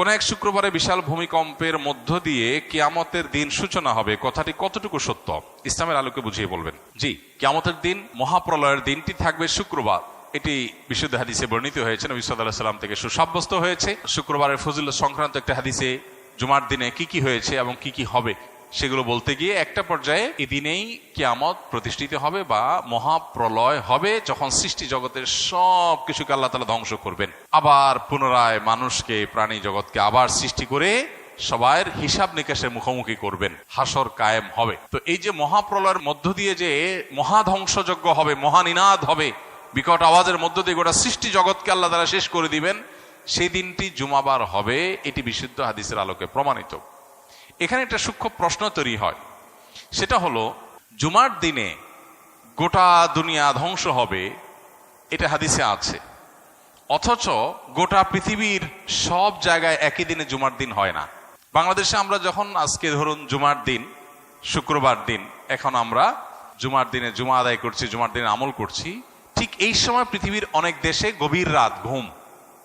কোন এক শুক্রবারে বিশাল ভূমিকম্পের মধ্য দিয়ে কিয়ামতের দিন সূচনা হবে, কথাটি কতটুকু সত্য? ইসলামের আলোকে বুঝিয়ে বলবেন। জি, কিয়ামতের দিন, মহাপ্রলয়ের দিনটি থাকবে শুক্রবার। এটি বিশুদ্ধ হাদিসে বর্ণিত হয়েছে, নবী সাল্লাহ সাল্লাম থেকে সুসাব্যস্ত হয়েছে। শুক্রবারের ফজিল সংক্রান্ত একটা হাদিসে জুমার দিনে কি কি হয়েছে এবং কি কি হবে সেগুলো বলতে গিয়ে একটা পর্যায়ে এই দিনেই কিয়ামত প্রতিষ্ঠিত হবে বা মহাপ্রলয় হবে, যখন সৃষ্টি জগতের সব কিছুকে আল্লাহ তালা ধ্বংস করবেন। আবার পুনরায় মানুষকে, প্রাণী জগৎকে আবার সৃষ্টি করে সবাইয়ের হিসাব নিকাশের মুখোমুখি করবেন। হাসর কায়েম হবে। তো এই যে মহাপ্রলয়ের মধ্য দিয়ে যে মহাধ্বংসযজ্ঞ হবে, মহানিনাদ হবে, বিকট আওয়াজের মধ্য দিয়ে গোটা সৃষ্টি জগৎকে আল্লাহ তারা শেষ করে দিবেন, সেই দিনটি জুমাবার হবে, এটি বিশুদ্ধ হাদিসের আলোকে প্রমাণিত। এখানে একটা সূক্ষ্ম প্রশ্ন তৈরি হয়। সেটা হলো, জুমার দিনে গোটা দুনিয়া ধ্বংস হবে, এটা হাদিসে আছে। অথচ গোটা পৃথিবীর সব জায়গায় একই দিনে জুমার দিন হয় না। বাংলাদেশে আমরা যখন আজকে ধরুন জুমার দিন, শুক্রবার দিন, এখন আমরা জুমার দিনে জুমা আদায় করছি, জুমার দিনে আমল করছি, ঠিক এই সময় পৃথিবীর অনেক দেশে গভীর রাত, ঘুম,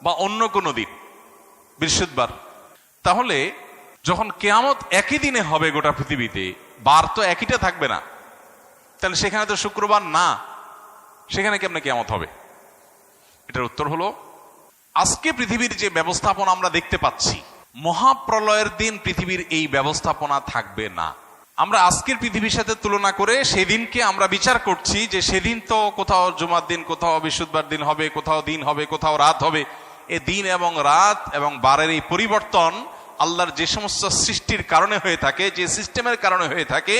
বা অন্য কোনো দিন, বৃহস্পতিবার। তাহলে যখন কেয়ামত একই দিনে হবে গোটা পৃথিবীতে, বার তো একইটা থাকবে না। তাহলে সেখানে তো শুক্রবার না, সেখানে কেমনে কেয়ামত হবে? এটার উত্তর হলো, আজকে পৃথিবীর যে ব্যবস্থাপনা আমরা দেখতে পাচ্ছি, মহাপ্রলয়ের দিন পৃথিবীর এই ব্যবস্থাপনা থাকবে না। আমরা আজকের পৃথিবীর সাথে তুলনা করে সেদিনকে আমরা বিচার করছি যে সেদিন তো কোথাও জুমার দিন, কোথাও বৃহস্পতিবার দিন হবে, কোথাও দিন হবে, কোথাও রাত হবে। এ দিন এবং রাত এবং বারের এই পরিবর্তন আল্লাহর যে সমস্ত সৃষ্টির কারণে হয়ে থাকে, যে সিস্টেমের কারণে হয়ে থাকে,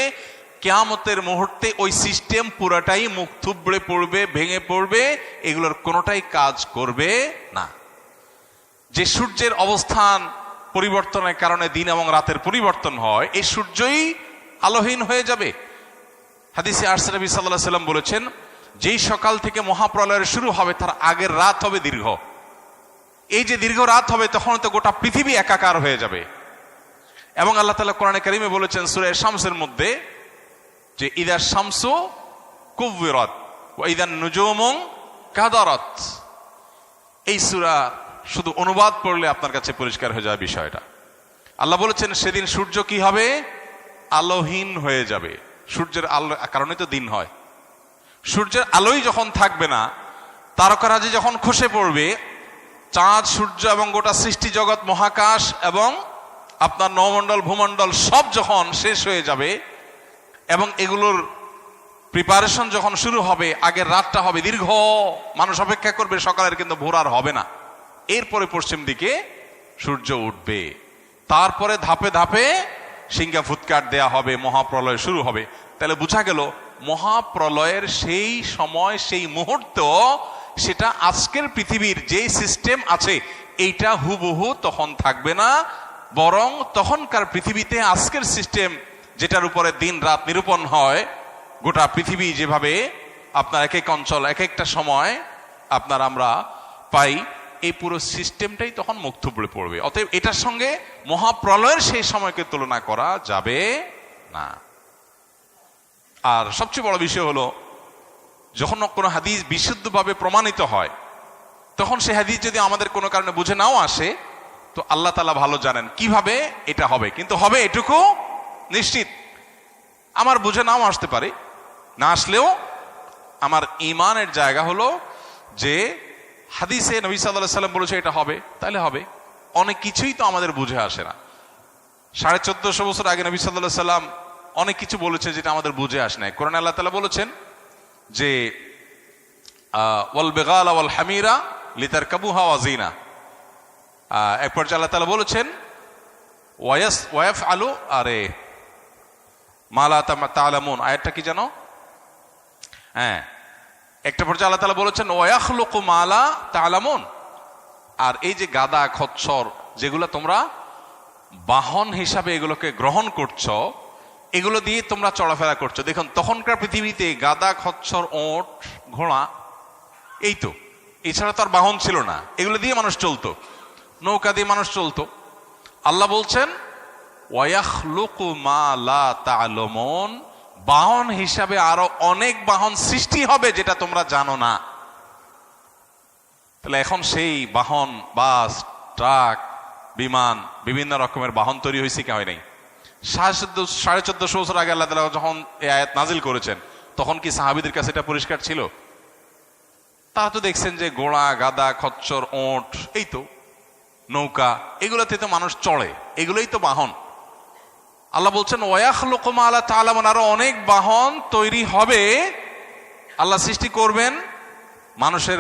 কেয়ামতের মুহূর্তে ওই সিস্টেম পুরাটাই মুখ থুবড়ে পড়বে, ভেঙে পড়বে, এগুলোর কোনোটাই কাজ করবে না। যে সূর্যের অবস্থান পরিবর্তনের কারণে দিন এবং রাতের পরিবর্তন হয় এই সূর্যই আলোহীন হয়ে যাবে। হাদিসে আরসানবী সাল্লাহ সাল্লাম বলেছেন, যেই সকাল থেকে মহাপ্রলয়ের শুরু হবে, তার আগের রাত হবে দীর্ঘ। এই যে দীর্ঘ রাত হবে, তখন তো গোটা পৃথিবী একাকার হয়ে যাবে। এবং আল্লাহ তালা কোরআনে কারিমে বলেছেন সুরে শামসের মধ্যে যে ইদার শামসু কুবিরত ইদার নুজুমং কাদারত। এই সুরা শুধু অনুবাদ পড়লে আপনার কাছে পরিষ্কার হয়ে যাবে বিষয়টা। আল্লাহ বলেছেন, সেদিন সূর্য কি হবে? আলোহীন হয়ে যাবে। সূর্যের আলো কারণে তো দিন হয়। সূর্যের আলোই যখন থাকবে না, তারকারাজি যখন খসে পড়বে চাঁদ, সূর্য এবং গোটা সৃষ্টি জগৎ, মহাকাশ এবং আপনার নমণ্ডল, ভূমণ্ডল সব যখন শেষ হয়ে যাবে এবং এগুলোর প্রিপারেশন যখন শুরু হবে, আগের রাতটা হবে দীর্ঘ, মানুষ অপেক্ষা করবে, সকালের কিন্তু ভোর আর হবে না। এরপরে পশ্চিম দিকে সূর্য উঠবে। তারপরে ধাপে ধাপে সিঙ্গা ফুৎকার দেয়া হবে, মহাপ্রলয় শুরু হবে। তাহলে বোঝা গেল, মহাপ্রলয়ের সেই সময়, সেই মুহূর্ত সেটা আজকের পৃথিবীর যে সিস্টেম আছে, এইটা হুবহু তখন থাকবে না, বরং তখনকার পৃথিবীতে আজকের সিস্টেম যেটার উপরে দিন রাত নিরূপণ হয়, গোটা পৃথিবী যেভাবে আপনার এক এক অঞ্চল, এক একটা সময় আপনার আমরা পাই, এই পুরো সিস্টেমটাই তখন মুখ থুবড়ে পড়বে। অতএব এটার সঙ্গে মহাপ্রলয়ের সেই সময়কে তুলনা করা যাবে না। আর সবচেয়ে বড় বিষয় হলো যখন কোনো হাদিস বিশুদ্ধভাবে প্রমাণিত হয়, তখন সে হাদিস যদি আমাদের কোনো কারণে বুঝে নাও আসে, তো আল্লাহ তালা ভালো জানেন কীভাবে এটা হবে। কিন্তু হবে এটুকু নিশ্চিত। আমার বুঝে নাও আসতে পারে। না আসলেও আমার ইমানের জায়গা হলো যে হাদিসে নবী সাল্লাহ সাল্লাম বলেছে এটা হবে, তাহলে হবে। অনেক কিছুই তো আমাদের বুঝে আসে না। সাড়ে চোদ্দশো বছর আগে নবী সাল্লাহ সাল্লাম অনেক কিছু বলেছে যেটা আমাদের বুঝে আসে না কোরআন আল্লাহ তালা বলেছেন যে ওয়াল বেগাল ওয়াল হামিরা লিতার কাবুহা ওয়াজিনা এক পর্যায়ে আল্লাহ তালা বলেছেন ওয়াস ওয়াফ আলু আরে মালা তালামুন আয়াতটা কি জানো? হ্যাঁ একটা পর্যায়ে আল্লাহ তালা বলেছেন ওয়াখলুকু মালা তালামুন আর এই যে গাদা, খচ্ছর, যেগুলো তোমরা বাহন হিসাবে এগুলোকে গ্রহণ করছ এগুলো দিয়ে তোমরা চলাফেরা করছ। দেখুন, তখনকার পৃথিবীতে গাদা, খচ্ছর, ওট, ঘোড়া, এই তো। এছাড়া তো আর বাহন ছিল না। এগুলো দিয়ে মানুষ চলতো। নৌকা দিয়ে মানুষ চলতো। আল্লাহ বলছেন বাহন হিসাবে আরও অনেক বাহন সৃষ্টি হবে যেটা তোমরা জানো না। তাহলে এখন সেই বাহন, বাস, ট্রাক, বিমান, বিভিন্ন রকমের বাহন তৈরি হয়েছে কি হয় নাই? সাড়ে চোদ্দশো বছর আগে আল্লাহ তালা যখন এই আয়াত নাজিল করেছেন, তখন কি সাহাবিদের কাছে এটা পরিষ্কার ছিল? তারা তো দেখছেন যে ঘোড়া গাদা, খচ্চর, ওঁট, এই তো নৌকা, এগুলোতে তো মানুষ চড়ে, এগুলোই তো বাহন। আল্লাহ বলছেন ওয়াখ লোকমা আল্লাহ তালামান আরও অনেক বাহন তৈরি হবে আল্লাহ সৃষ্টি করবেন মানুষের